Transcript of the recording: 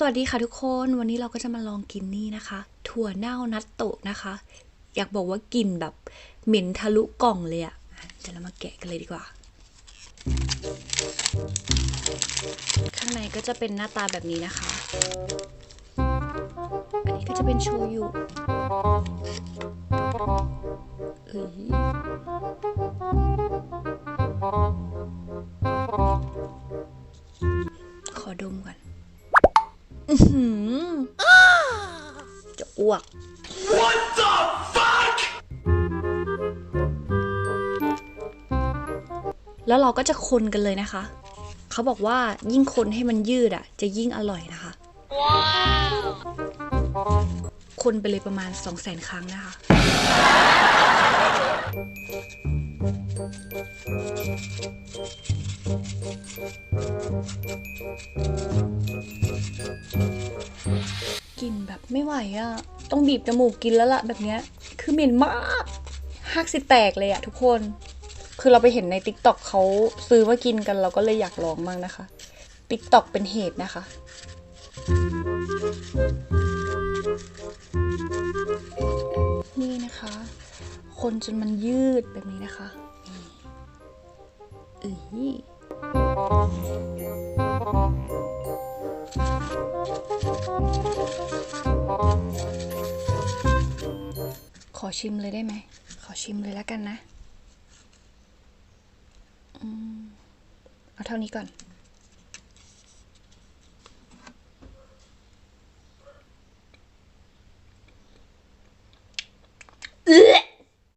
สวัสดีค่ะทุกคนวันนี้เราก็จะมาลองกินนี่นะคะ ถั่วเน่านัตโตะนะคะ อยากบอกว่ากลิ่นแบบเหม็นทะลุกล่องเลยอะ่ะเดี๋ยวเรามาแกะกันเลยดีกว่า ข้างในก็จะเป็นหน้าตาแบบนี้นะคะ อันนี้ก็จะเป็นโชยุเอ้ยขอดมก่อน อื้อหือจะอ้วกแล้วเราก็จะคนกันเลยนะคะ เขาบอกว่ายิ่งคนให้มันยืดอะ จะยิ่งอร่อยนะคะ คนไปเลยประมาณ 2 0 0 0 0 0 ครั้งนะคะ ไม่ไหวอะ่ะ ต้องบีบจมูกกินแล้วล่ะแบบเนี้ย คือเหม็นมากหักสิแตกเลยอะทุกคน คือเราไปเห็นใน t ิ k t o k เขาซื้อมากินกันเราก็เลยอยากลองมั่งนะคะ t ิ k t o k เป็นเหตุนะคะ นี่นะคะ คนจนมันยืดแบบนี้นะคะนี่เอ้ ขอชิมเลยได้ไหม ขอชิมเลยแล้วกันนะอืมเอาเท่านี้ก่อน